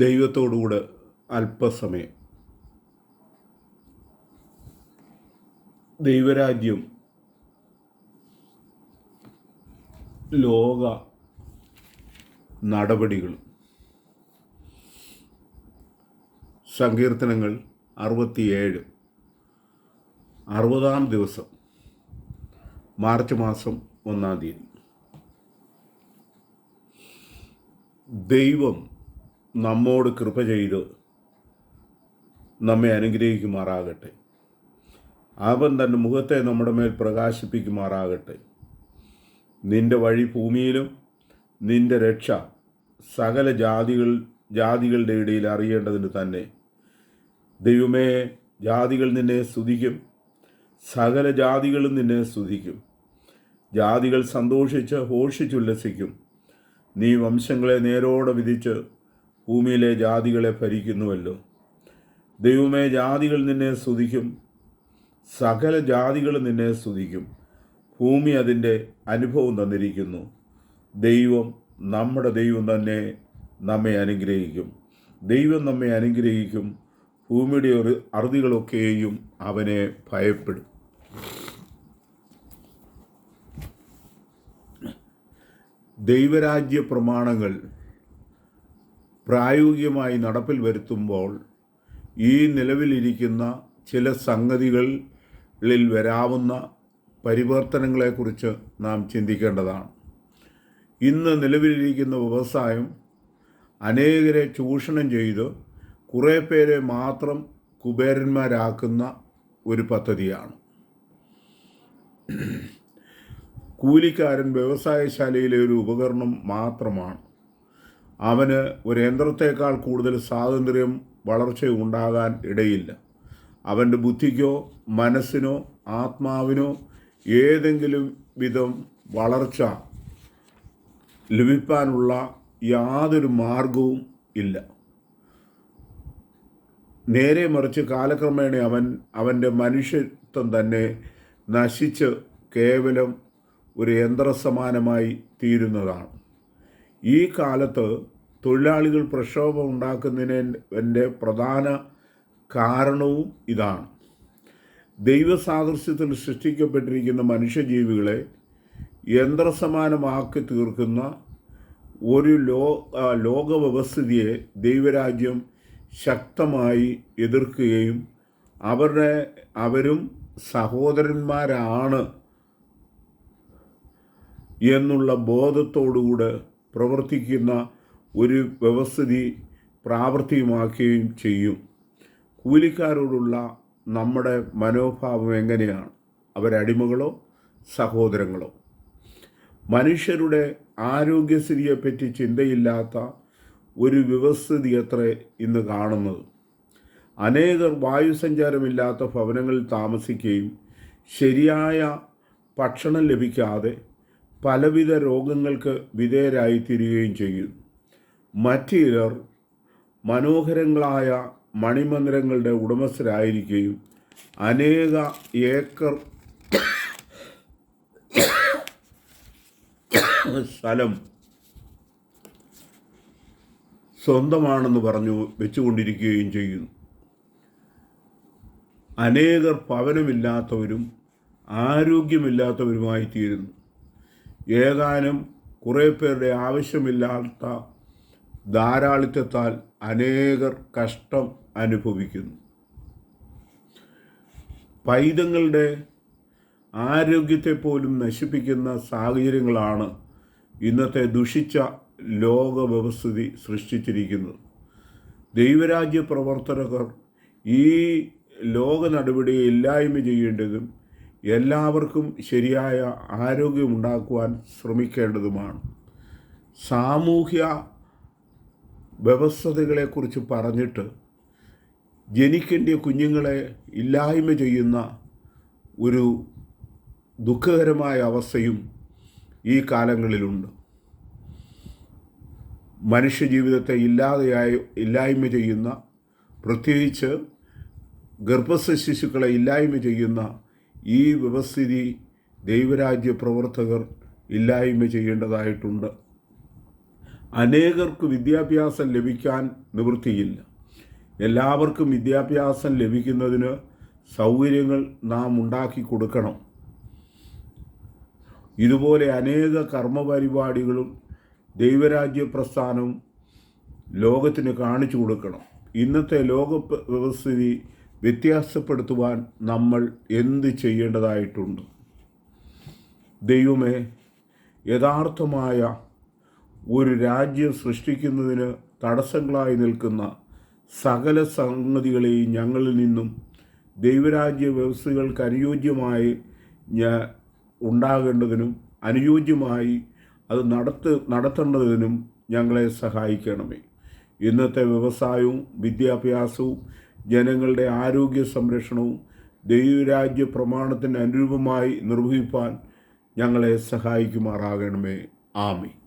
ദൈവത്തോടുകൂടെ അല്പസമയം. ദൈവരാജ്യം ലോക നടപടികൾ. സങ്കീർത്തനങ്ങൾ അറുപത്തിയേഴ്. അറുപതാം ദിവസം മാർച്ച് മാസം ഒന്നാം തീയതി. ദൈവം നമ്മോട് കൃപ ചെയ്ത് നമ്മെ അനുഗ്രഹിക്കുമാറാകട്ടെ. അവൻ തന്റെ മുഖത്തെ നമ്മുടെ മേൽ പ്രകാശിപ്പിക്കുമാറാകട്ടെ. നിന്റെ വഴി ഭൂമിയിലും നിന്റെ രക്ഷ സകല ജാതികൾ ജാതികളുടെ ഇടയിൽ അറിയേണ്ടതിന് തന്നെ. ദൈവമേ ജാതികൾ നിന്നെ സ്തുതിക്കും. സകല ജാതികളും നിന്നെ സ്തുതിക്കും. ജാതികൾ സന്തോഷിച്ച് ഘോഷിച്ചുല്ലസിക്കും നീ വംശങ്ങളെ നേരോടെ വിധിച്ച് ഭൂമിയിലെ ജാതികളെ ഭരിക്കുന്നുവല്ലോ. ദൈവമേ ജാതികൾ നിന്നെ സ്തുതിക്കും. സകല ജാതികളും നിന്നെ സ്തുതിക്കും. ഭൂമി അതിന്റെ അനുഭവം തന്നിരിക്കുന്നു. ദൈവം നമ്മുടെ ദൈവം തന്നെ നമ്മെ അനുഗ്രഹിക്കും. ദൈവം നമ്മെ അനുഗ്രഹിക്കും. ഭൂമിയുടെ ഒരു അറുതികളൊക്കെയും അവനെ ഭയപ്പെടും. ദൈവരാജ്യ പ്രമാണങ്ങൾ പ്രായോഗികമായി നടപ്പിൽ വരുത്തുമ്പോൾ ഈ നിലവിലിരിക്കുന്ന ചില സംഗതികളിൽ വരാവുന്ന പരിവർത്തനങ്ങളെക്കുറിച്ച് നാം ചിന്തിക്കേണ്ടതാണ്. ഇന്ന് നിലവിലിരിക്കുന്ന വ്യവസായം അനേകരെ ചൂഷണം ചെയ്ത് കുറേ പേരെ മാത്രം കുബേരന്മാരാക്കുന്ന ഒരു പദ്ധതിയാണ്. കൂലിക്കാരൻ വ്യവസായശാലയിലെ ഒരു ഉപകരണം മാത്രമാണ്. അവന് ഒരു യന്ത്രത്തേക്കാൾ കൂടുതൽ സ്വാതന്ത്ര്യം വളർച്ച ഉണ്ടാകാൻ ഇടയില്ല. അവന്റെ ബുദ്ധിക്കോ മനസ്സിനോ ആത്മാവിനോ ഏതെങ്കിലും വിധം വളർച്ച ലഭിക്കാനുള്ള യാതൊരു മാർഗവും ഇല്ല. നേരെ മറിച്ച് കാലക്രമേണ അവൻ അവന്റെ മനുഷ്യത്വം തന്നെ നശിച്ച് കേവലം ഒരു യന്ത്രസമാനമായി തീരുന്നതാണ്. ഈ കാലത്ത് തൊഴിലാളികൾ പ്രക്ഷോഭം ഉണ്ടാക്കുന്നതിന്റെ പ്രധാന കാരണവും ഇതാണ്. ദൈവസാദൃശ്യത്തിൽ സൃഷ്ടിക്കപ്പെട്ടിരിക്കുന്ന മനുഷ്യജീവികളെ യന്ത്രസമാനമാക്കി തീർക്കുന്ന ഒരു ലോ ലോക ലോകവ്യവസ്ഥിതിയെ ദൈവരാജ്യം ശക്തമായി എതിർക്കുകയും അവരുടെ അവരും സഹോദരന്മാരാണ് എന്നുള്ള ബോധത്തോടുകൂടെ പ്രവർത്തിക്കുന്ന ഒരു വ്യവസ്ഥിതി പ്രാവർത്തികമാക്കുകയും ചെയ്യും. കൂലിക്കാരോടുള്ള നമ്മുടെ മനോഭാവം എങ്ങനെയാണ്? അവരടിമകളോ സഹോദരങ്ങളോ? മനുഷ്യരുടെ ആരോഗ്യസ്ഥിതിയെപ്പറ്റി ചിന്തയില്ലാത്ത ഒരു വ്യവസ്ഥിതി അത്ര ഇന്ന് കാണുന്നത്? അനേകർ വായുസഞ്ചാരമില്ലാത്ത ഭവനങ്ങളിൽ താമസിക്കുകയും ശരിയായ ഭക്ഷണം ലഭിക്കാതെ പലവിധ രോഗങ്ങൾക്ക് വിധേയരായിത്തീരുകയും ചെയ്യുന്നു മറ്റു ചിലർ മനോഹരങ്ങളായ മണിമന്ദിരങ്ങളുടെ ഉടമസ്ഥരായിരിക്കുകയും അനേക ഏക്കർ സ്ഥലം സ്വന്തമാണെന്ന് പറഞ്ഞു വെച്ചുകൊണ്ടിരിക്കുകയും ചെയ്യുന്നു അനേകർ ഭവനമില്ലാത്തവരും ആരോഗ്യമില്ലാത്തവരുമായി തീരുന്നു ഏതാനും കുറേ പേരുടെ ആവശ്യമില്ലാത്ത ധാരാളിത്തത്താൽ അനേകർ കഷ്ടം അനുഭവിക്കുന്നു. പൈതങ്ങളുടെ ആരോഗ്യത്തെ പോലും നശിപ്പിക്കുന്ന സാഹചര്യങ്ങളാണ് ഇന്നത്തെ ദുഷിച്ച ലോക വ്യവസ്ഥിതി സൃഷ്ടിച്ചിരിക്കുന്നത്. ദൈവരാജ്യ പ്രവർത്തകർ ഈ ലോക നടപടിയെ ഇല്ലായ്മ ചെയ്യേണ്ടതും എല്ലാവർക്കും ശരിയായ ആരോഗ്യമുണ്ടാക്കുവാൻ ശ്രമിക്കേണ്ടതുമാണ്. സാമൂഹ്യ വ്യവസ്ഥതകളെക്കുറിച്ച് പറഞ്ഞിട്ട് ജനിക്കേണ്ടിയ കുഞ്ഞുങ്ങളെ ഇല്ലായ്മ ചെയ്യുന്ന ഒരു ദുഃഖകരമായ അവസ്ഥയും ഈ കാലങ്ങളിലുണ്ട്. മനുഷ്യജീവിതത്തെ ഇല്ലാതെയായി ഇല്ലായ്മ ചെയ്യുന്ന പ്രത്യേകിച്ച് ഗർഭസ്ഥ ശിശുക്കളെ ഇല്ലായ്മ ചെയ്യുന്ന ഈ വ്യവസ്ഥിതി ദൈവരാജ്യ പ്രവർത്തകർ ഇല്ലായ്മ ചെയ്യേണ്ടതായിട്ടുണ്ട്. അനേകർക്ക് വിദ്യാഭ്യാസം ലഭിക്കാൻ നിവൃത്തിയില്ല. എല്ലാവർക്കും വിദ്യാഭ്യാസം ലഭിക്കുന്നതിന് സൗകര്യങ്ങൾ നാം ഉണ്ടാക്കി കൊടുക്കണം. ഇതുപോലെ അനേക കർമ്മപരിപാടികളും ദൈവരാജ്യ പ്രസ്ഥാനവും ലോകത്തിന് കാണിച്ചു കൊടുക്കണം. ഇന്നത്തെ ലോക വ്യവസ്ഥിതി വ്യത്യാസപ്പെടുത്തുവാൻ നമ്മൾ എന്ത് ചെയ്യേണ്ടതായിട്ടുണ്ട്? ദൈവമേ യഥാർത്ഥമായ ഒരു രാജ്യം സൃഷ്ടിക്കുന്നതിന് തടസ്സങ്ങളായി നിൽക്കുന്ന സകല സംഗതികളെയും ഞങ്ങളിൽ നിന്നും ദൈവരാജ്യ വ്യവസ്ഥകൾക്ക് അനുയോജ്യമായി ഞാൻ ഉണ്ടാകേണ്ടതിനും അനുയോജ്യമായി അത് നടത്ത് നടത്തേണ്ടതിനും ഞങ്ങളെ സഹായിക്കണമേ. ഇന്നത്തെ വ്യവസായവും വിദ്യാഭ്യാസവും ജനങ്ങളുടെ ആരോഗ്യ സംരക്ഷണവും ദൈവരാജ്യ പ്രമാണത്തിന് അനുരൂപമായി നിർവഹിപ്പാൻ ഞങ്ങളെ സഹായിക്കുമാറാകണമേ. ആമി